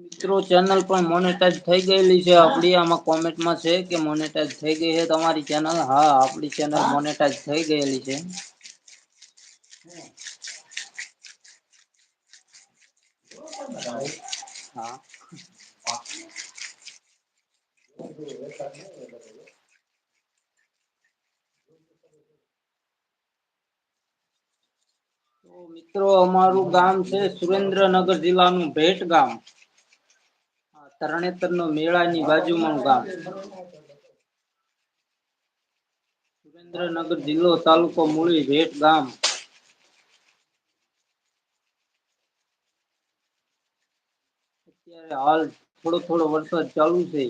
મિત્રો ચેનલ પર મોનેટાઈઝ થઈ ગઈ છે આપડી આમાં કોમેન્ટમાં છે કે મોનેટાઈઝ થઈ ગઈ છે તમારી ચેનલ હા આપડી ચેનલ મોનેટાઈઝ થઈ ગઈ છે હા તો મિત્રો અમારું ગામ છે સુરેન્દ્રનગર જિલ્લાનું ભેટ ગામ તરણેતરનો મેળાની બાજુમાં ગામ સુરેન્દ્રનગર જિલ્લો તાલુકો મૂળી ભેટ ગામ અત્યારે હાલ થોડો થોડો વરસાદ ચાલુ છે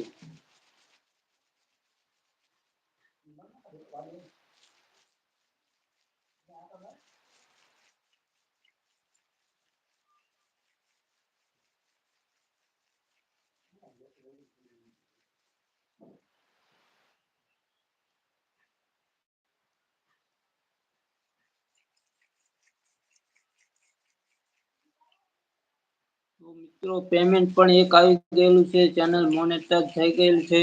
મિત્રો પેમેન્ટ પણ એક આવી ગયેલું છે ચેનલ મોનેટાઇઝ થઈ ગયેલું છે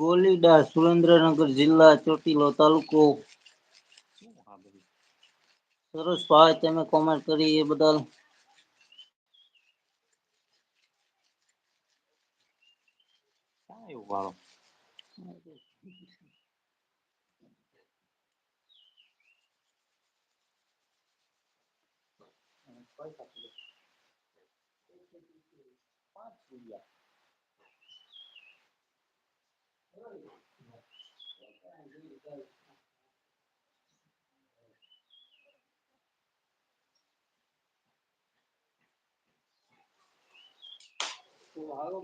गोलीडा सुरेंद्रनगर जिला चोटीलो तालुको सरस भाई ते कॉमेंट करी ये बदल Yeah. તો આગો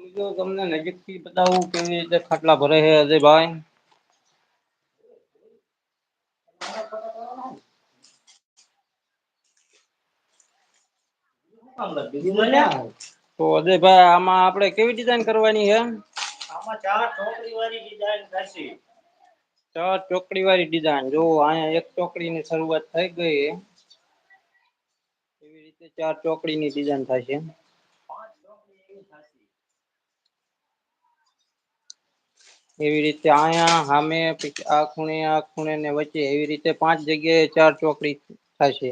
બીજો તમને નેગેટ કી બતાવું કે જે ખાટલા ભરે છે અજે ભાઈ તો અજે ભાઈ આમાં આપણે કેવી ડિઝાઇન કરવાની હે ચાર ચોકડી વાળી ચાર ચોકડી વાળી ડિઝાઇન જો અહીંયા એક ચોકડી ની શરૂઆત થઈ ગઈ એવી રીતે ચાર ચોકડી ની ડિઝાઇન થશે એવી રીતે અહીંયા સામે આ ખૂણે આ ખૂણે ને વચ્ચે એવી રીતે પાંચ જગ્યાએ ચાર ચોકડી થશે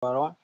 Barão